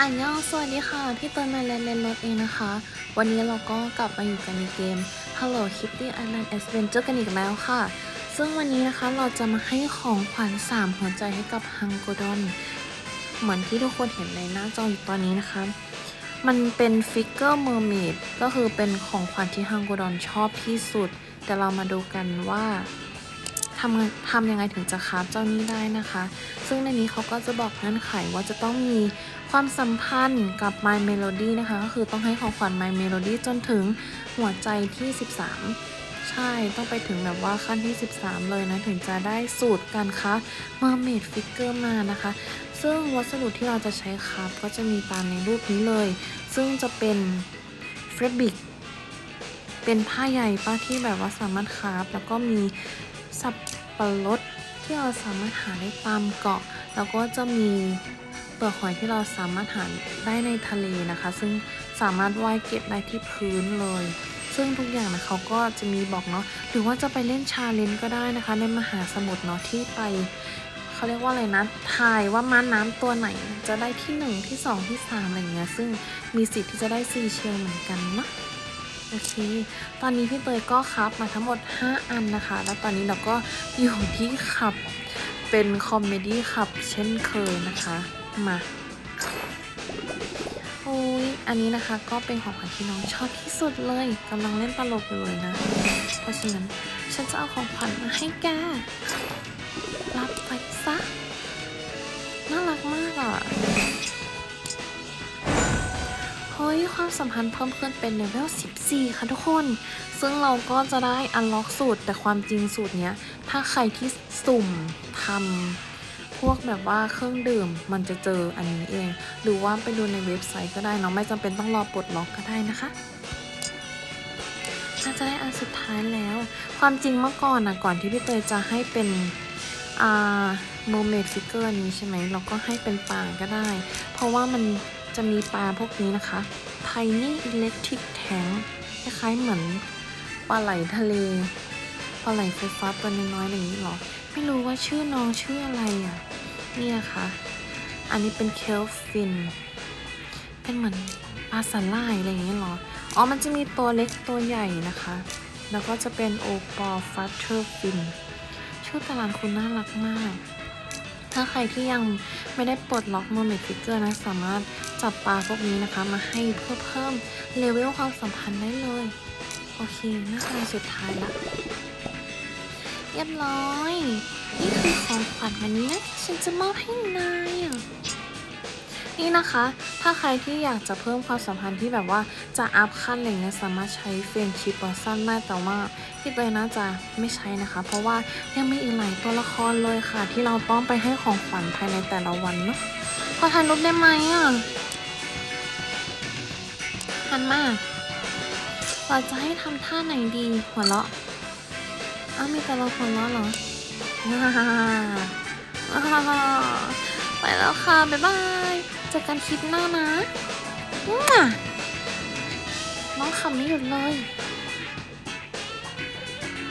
อันยองสวัสดีค่ะ พี่เติร์นมาเล่นเล่นรถเองนะคะ วันนี้เราก็กลับมาอยู่กันในเกม Hello Kitty Island Adventure กันอีกแล้วค่ะ ซึ่งวันนี้นะคะเราจะมาให้ของขวัญ 3 หัวใจให้กับฮังโกดอน เหมือนที่ทุกคนเห็นในหน้าจออยู่ตอนนี้นะคะ มันเป็นฟิกเกอร์เมอร์เมดก็คือเป็นของขวัญที่ฮังโกดอนชอบที่สุด แต่เรามาดูกันว่าำทำยังไงถึงจะคราฟเจ้านี้ได้นะคะ ซึ่งในนี้เขาก็จะบอกเงื่อนไขว่าจะต้องมีความสัมพันธ์กับ My Melody นะคะ ก็คือต้องให้ของขวัญ My Melody จนถึงหัวใจที่ 13 ใช่ต้องไปถึงแบบว่าขั้นที่ 13 เลยนะถึงจะได้สูตรการค้า Mermaid Figure มานะคะ ซึ่งวัสดุที่เราจะใช้ครับก็จะมีตามในรูปนี้เลย ซึ่งจะเป็นเฟรบิกเป็นผ้าใหญ่ป้าที่แบบว่าสามารถคราฟแล้วก็มี สับปะรดที่เราสามารถหาได้ตามเกาะ แล้วก็จะมีเปลือกหอยที่เราสามารถหาได้ในทะเลนะคะ ซึ่งสามารถว่ายเก็บได้ที่พื้นเลย ซึ่งทุกอย่างนะเขาก็จะมีบอกเนาะหรือว่าจะไปเล่นชาเลนจ์ก็ได้นะคะ ในมหาสมุทรเนาะที่ไปเขาเรียกว่าอะไรนะทายว่าม้าน้ำตัวไหนจะได้ที่ 1 ที่ 2 ที่3อะไรเงี้ยซึ่งมีสิทธิ์ที่จะได้ซีเชลเหมือนกันเนาะ อเค ตอนนี้พี่เตยก็คับมาทั้งหมด 5 อันนะคะ แล้วตอนนี้เราก็อยู่ที่ขับเป็นคอมเมดี้ขับเช่นเคยนะคะ มาโอ้ยอันนี้นะคะก็เป็นของขวัญที่น้องชอบที่สุดเลยกำลังเล่นตลกอยู่เลยนะ เพราะฉะนั้นฉันจะเอาของขวัญมาให้แกรับไป ความสัมพันธ์เพิ่มขึ้นเป็นเลเวล 14 ค่ะทุกคน ซึ่งเราก็จะได้อันล็อกสูตร แต่ความจริงสูตรเนี้ย ถ้าใครที่สุ่มทำพวกแบบว่าเครื่องดื่มมันจะเจออันนี้เอง หรือว่าไปดูในเว็บไซต์ก็ได้เนาะไม่จำเป็นต้องรอปลดล็อกก็ได้นะคะน่าจะได้อันสุดท้ายแล้ว ความจริงเมื่อก่อนนะก่อนที่พี่เตยจะให้เป็นอ่าโมเมดฟิกเกอร์นี้ใช่ไหมเราก็ให้เป็นปลาก็ได้ เพราะว่ามันจะมีปลาพวกนี้นะคะ Tiny Electric Tank คล้ายๆเหมือนปลาไหลทะเล ปลาไหลไฟฟ้าตัวน้อยๆอย่างนี้หรอ ไม่รู้ว่าชื่อน้องชื่ออะไรอะเนี่ยค่ะอันนี้เป็นเคลฟิน เป็นเหมือนปลาสาล่ายอะไรอย่างนี้หรอ อ๋อ มันจะมีตัวเล็กตัวใหญ่นะคะ แล้วก็จะเป็นโอปอลฟัตเทอร์ฟิน ชื่อตลาดคุณน่ารักมาก ถ้าใครที่ยังไม่ได้ปลดล็อกเมอร์เมดฟิกเกอร์นะ สามารถจับปลาพวกนี้นะคะ มาให้เพื่อเพิ่มเลเวลความสัมพันธ์ได้เลย โอเคน่าจะสุดท้ายละเรียบร้อย นี่คือของขวัญวันนี้นะ ฉันจะมอบให้นายอะ นี่นะคะ ถ้าใครที่อยากจะเพิ่มความสัมพันธ์ที่แบบว่าจะอัพขั้นอะไรเงี้ยสามารถใช้เฟรนชิปอสั้นได้แต่ว่าพี่เตยน่าจะไม่ใช้นะคะ เพราะว่ายังไมีอีกหลายตัวละครเลยค่ะ ที่เราต้องไปให้ของขวัญภายในแต่ละวันเนาะขอถ่ายรูปได้ไหมอะหันมาเราจะให้ทำท่าไหนดีหัวเราะอ้าวมีแต่เราหัวเราะเหรออ่าไปแล้วค่ะ บ๊ายบาย จอกันคลิปหน้านะน้องขำไม่หยุดเลย